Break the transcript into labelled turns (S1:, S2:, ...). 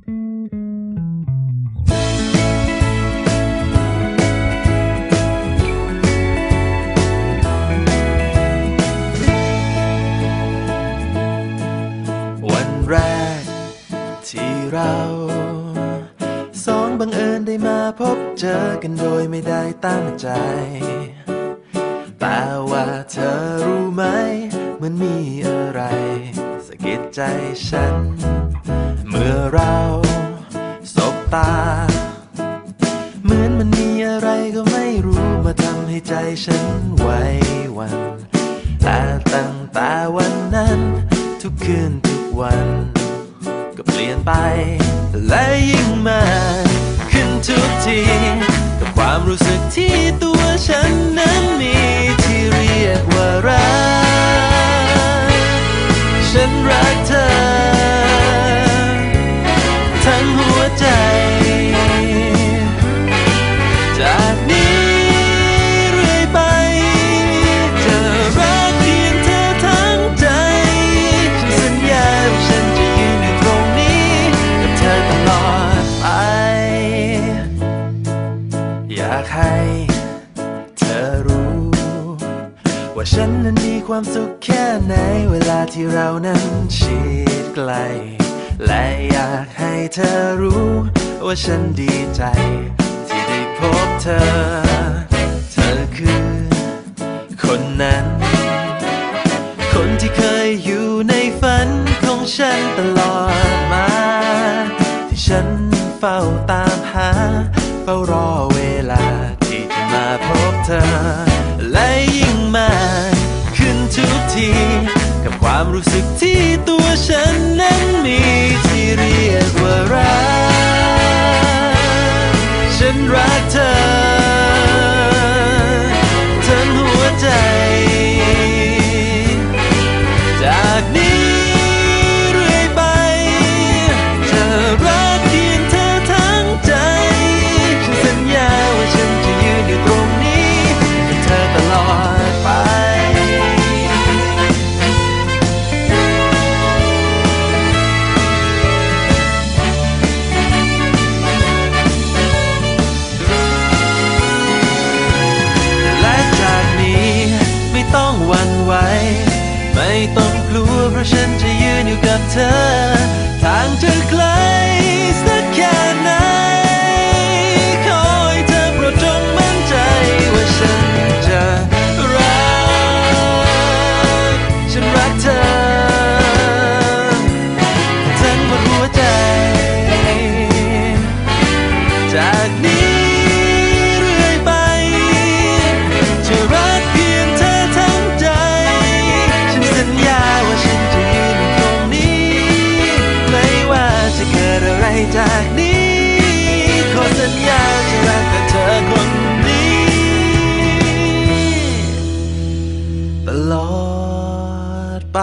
S1: วันแรกที่เราสองบังเอิญได้มาพบเจอกันโดยไม่ได้ตั้งใจ แต่ว่าเธอรู้ไหม มันมีอะไรสะกิดใจฉัน อเราสบตา เหมือนมันมีอะไรก็ไม่รู้มาทำให้ใจฉันไหวหวันแต่ตั้งแต่วันนั้น ทุกคืนทุกวัน ก็เปลี่ยนไปและยิ่งมา ทั้งหัวใจ จากนี้เรื่อยไป จะรักเพียงเธอทั้งใจฉันสัญญาว่าฉันจะยืนอยู่ตรงนี้ กับเธอตลอดไป อยากให้เธอรู้ ว่าฉันนั้นมีความสุขแค่ไหน เวลาที่เรานั้นชิดไกล และอยากให้เธอรู้ว่าฉันดีใจ ที่ได้พบเธอ เธอคือ คนนั้น คนที่เคยอยู่ในฝันของฉันตลอดมา ที่ฉันเฝ้าตามหา เฝ้ารอเวลาที่จะมาพบเธอ และยิ่งมาขึ้นทุกที กับความรู้สึกที่ตัวฉันนั้นมีที่เรียกว่ารัก ราะฉันจะยืนอยู่กับเธอ ทางจะไกลสักแค่ไหน ขอให้เธอโปรดจงมั่นใจว่าฉันจะรัก ฉันรักเธอทั้งหมดหัวใจ จากนี้ ตลอดไป